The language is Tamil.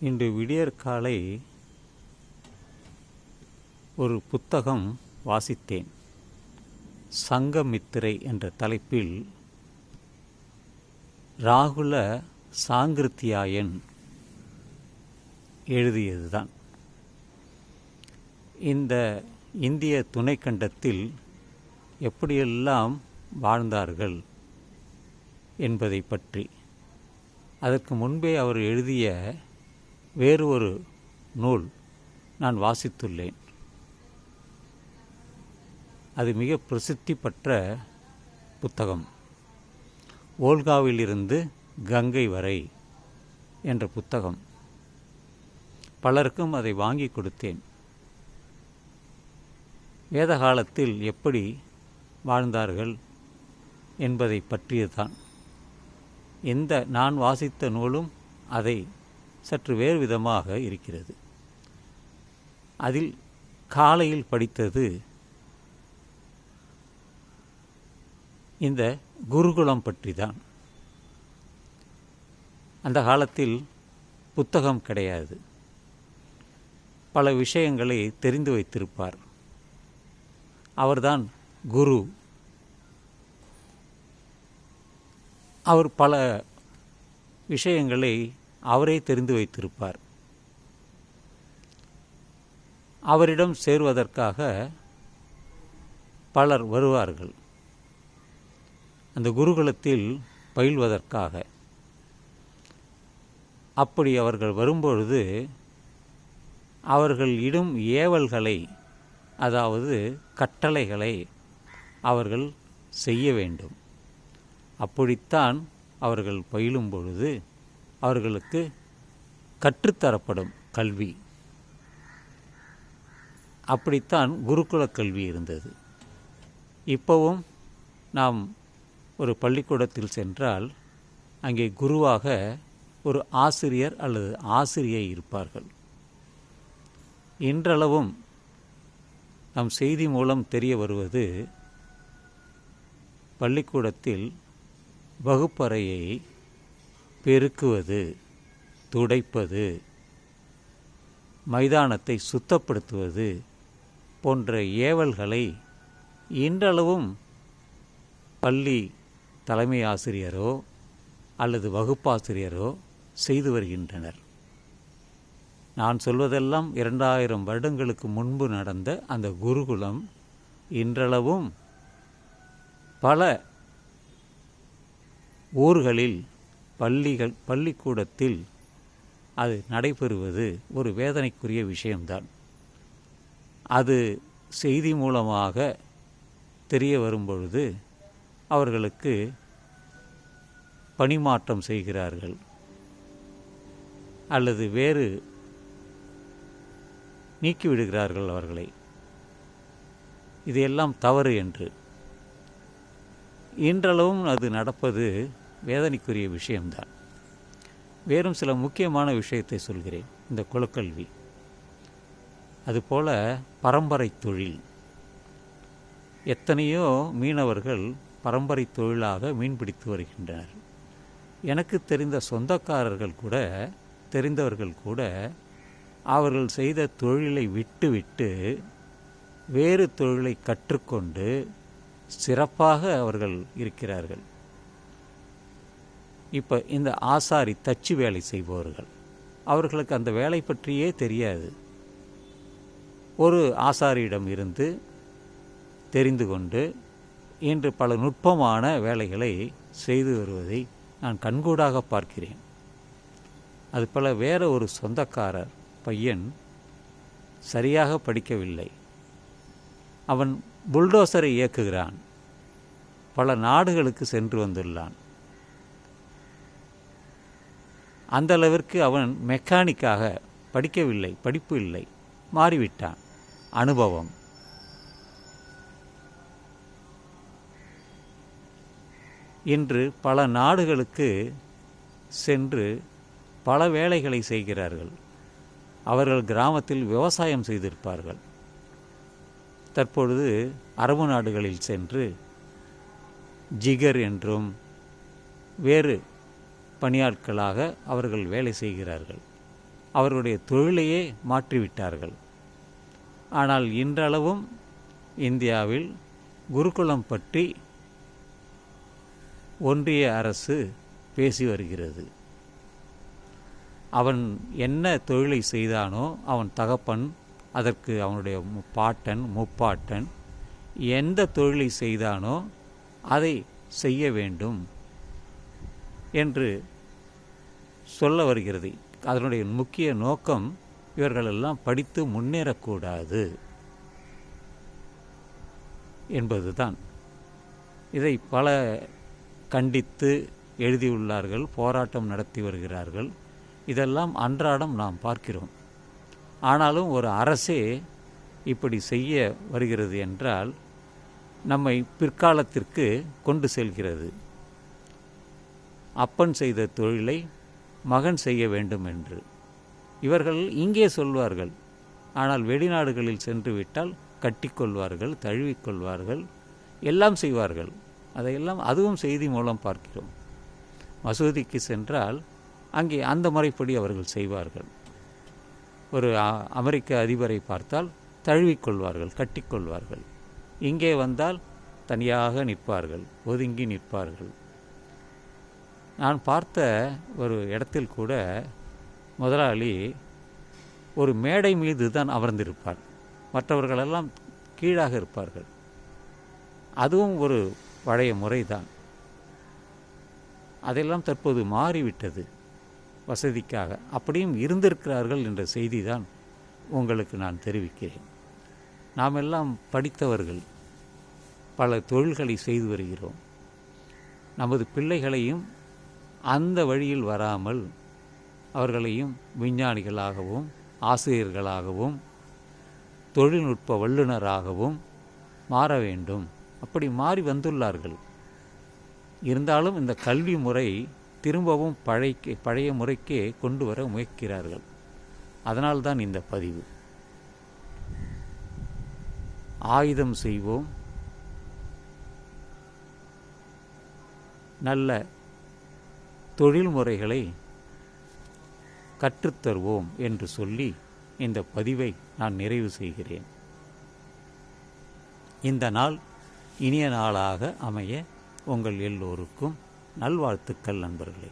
இன்று விடியற்காலை ஒரு புத்தகம் வாசித்தேன். சங்கமித்திரை என்ற தலைப்பில் ராகுல சாங்கிருத்தியாயன் எழுதியதுதான். இந்த இந்திய துணைக்கண்டத்தில் எப்படியெல்லாம் வாழ்ந்தார்கள் என்பதை பற்றி. அதற்கு முன்பே அவர் எழுதிய வேறு ஒரு நூல் நான் வாசித்துள்ளேன். அது மிக பிரசித்தி பெற்ற புத்தகம். ஓல்காவிலிருந்து கங்கை வரை என்ற புத்தகம். பலருக்கும் அதை வாங்கி கொடுத்தேன். வேத காலத்தில் எப்படி வாழ்ந்தார்கள் என்பதை பற்றியதுதான். இந்த நான் வாசித்த நூலும் அதை சற்று வேறு விதமாக இருக்கிறது. அதில் காலையில் படித்தது இந்த குருகுலம் பற்றி தான் அந்த காலத்தில் புத்தகம் கிடையாது. பல விஷயங்களை தெரிந்து வைத்திருப்பார். அவர்தான் குரு. அவர் பல விஷயங்களை அவரே தெரிந்து வைத்திருப்பார். அவரிடம் சேருவதற்காக பலர் வருவார்கள். அந்த குருகுலத்தில் பயில்வதற்காக. அப்படி அவர்கள் வரும்பொழுது அவர்கள் இடும் ஏவல்களை அதாவது கட்டளைகளை அவர்கள் செய்ய வேண்டும். அப்படித்தான் அவர்கள் பயிலும் பொழுது அவர்களுக்கு கற்றுத்தரப்படும் கல்வி. அப்படித்தான் குருகுல கல்வி இருந்தது. இப்போவும் நாம் ஒரு பள்ளிக்கூடத்தில் சென்றால் அங்கே குருவாக ஒரு ஆசிரியர் அல்லது ஆசிரியை இருப்பார்கள். இன்றளவும் நம் செய்தி மூலம் தெரிய வருவது பள்ளிக்கூடத்தில் வகுப்பறையை பெருக்குவது துடைப்பது மைதானத்தை சுத்தப்படுத்துவது போன்ற ஏவல்களை இன்றளவும் பள்ளி தலைமை ஆசிரியரோ அல்லது வகுப்பாசிரியரோ செய்து வருகின்றனர். நான் சொல்வதெல்லாம் இரண்டாயிரம் வருடங்களுக்கு முன்பு நடந்த அந்த குருகுலம் இன்றளவும் பல ஊர்களில் பள்ளிகள் பள்ளிக்கூடத்தில் அது நடைபெறுவது ஒரு வேதனைக்குரிய விஷயம்தான். அது செய்தி மூலமாக தெரிய வரும்பொழுது அவர்களுக்கு பணிமாற்றம் செய்கிறார்கள். அல்லது வேறு நீக்கிவிடுகிறார்கள் அவர்களை. இதையெல்லாம் தவறு என்று. இன்றளவும் அது நடப்பது வேதனைக்குரிய விஷயம்தான். வேறும் சில முக்கியமான விஷயத்தை சொல்கிறேன். இந்த குலக்கல்வி. அதுபோல பரம்பரை தொழில். எத்தனையோ மீனவர்கள் பரம்பரை தொழிலாக மீன்பிடித்து வருகின்றனர். எனக்கு தெரிந்த சொந்தக்காரர்கள் கூட தெரிந்தவர்கள் கூட அவர்கள் செய்த தொழிலை விட்டுவிட்டு வேறு தொழிலை கற்றுக்கொண்டு சிறப்பாக அவர்கள் இருக்கிறார்கள். இப்போ இந்த ஆசாரி தச்சு வேலை செய்பவர்கள். அவர்களுக்கு அந்த வேலை பற்றியே தெரியாது. ஒரு ஆசாரியிடம் இருந்து தெரிந்து கொண்டு இன்று பல நுட்பமான வேலைகளை செய்து வருவதை நான் கண்கூடாக பார்க்கிறேன். அது பல வேற ஒரு சொந்தக்காரர் பையன் சரியாக படிக்கவில்லை. அவன் புல்டோசரை இயக்குகிறான். பல நாடுகளுக்கு சென்று வந்துள்ளான். அந்த அளவிற்கு அவன் மெக்கானிக்காக படிக்கவில்லை படிப்பு இல்லை. மாறிவிட்டான். அனுபவம். இன்று பல நாடுகளுக்கு சென்று பல வேலைகளை செய்கிறார்கள். அவர்கள் கிராமத்தில் விவசாயம் செய்திருப்பார்கள். தற்பொழுது அரபு நாடுகளில் சென்று ஜிகர் என்றும் வேறு பணியாட்களாக அவர்கள் வேலை செய்கிறார்கள். அவர்களுடைய தொழிலையே மாற்றிவிட்டார்கள். ஆனால் இன்றளவும் இந்தியாவில் குருகுலம் பற்றி ஒன்றிய அரசு பேசி வருகிறது. அவன் என்ன தொழிலை செய்தானோ அவன் தகப்பன் அதற்கு அவனுடைய மு- பாட்டன் முப்பாட்டன் எந்த தொழிலை செய்தானோ அதை செய்ய வேண்டும். என்று சொல்ல வருகிறது. அதனுடைய முக்கிய நோக்கம் இவர்களெல்லாம் படித்து முன்னேறக்கூடாது என்பதுதான். இதை பல கண்டித்து எழுதியுள்ளார்கள் போராட்டம் நடத்தி வருகிறார்கள். இதெல்லாம் அன்றாடம் நாம் பார்க்கிறோம். ஆனாலும் ஒரு அரசே இப்படி செய்ய வருகிறது என்றால் நம்மை பிற்காலத்திற்கு கொண்டு செல்கிறது. அப்பன் செய்த தொழிலை மகன் செய்ய வேண்டும் என்று இவர்கள் இங்கே சொல்வார்கள். ஆனால் வெளிநாடுகளில் சென்று விட்டால் கட்டிக்கொள்வார்கள் தழுவிக்கொள்வார்கள் எல்லாம் செய்வார்கள். அதையெல்லாம் அதுவும் செய்தி மூலம் பார்க்கிறோம். மசூதிக்கு சென்றால் அங்கே அந்த முறைப்படி அவர்கள் செய்வார்கள். ஒரு அ- அமெரிக்க அதிபரை பார்த்தால் தழுவிக்கொள்வார்கள் கட்டிக்கொள்வார்கள். இங்கே வந்தால் தனியாக நிற்பார்கள் ஒதுங்கி நிற்பார்கள். நான் பார்த்த ஒரு இடத்தில் கூட முதலாளி ஒரு மேடை மீது தான் அமர்ந்திருப்பார். மற்றவர்களெல்லாம் கீழாக இருப்பார்கள். அதுவும் ஒரு பழைய முறைதான் அதெல்லாம் தற்போது மாறிவிட்டது வசதிக்காக. அப்படியும் இருந்திருக்கிறார்கள் என்ற செய்தி தான் உங்களுக்கு நான் தெரிவிக்கிறேன். நாம் எல்லாம் படித்தவர்கள். பல தொழில்களை செய்து வருகிறோம். நமது பிள்ளைகளையும் அந்த வழியில் வராமல் அவர்களையும் விஞ்ஞானிகளாகவும் ஆசிரியர்களாகவும் தொழில்நுட்ப வல்லுநராகவும் மாற வேண்டும். அப்படி மாறி வந்துள்ளார்கள். இருந்தாலும் இந்த கல்வி முறை திரும்பவும் பழைக்கு பழைய முறைக்கே கொண்டு வர முயற்கிறார்கள் அதனால்தான் இந்த பதிவு. ஆயுதம் செய்வோம். நல்ல தொழில் முறைகளை கற்றுத்தருவோம் என்று சொல்லி இந்த பதிவை நான் நிறைவு செய்கிறேன். இந்த நாள் இனிய நாளாக அமைய உங்கள் எல்லோருக்கும் நல்வாழ்த்துக்கள் நண்பர்களே.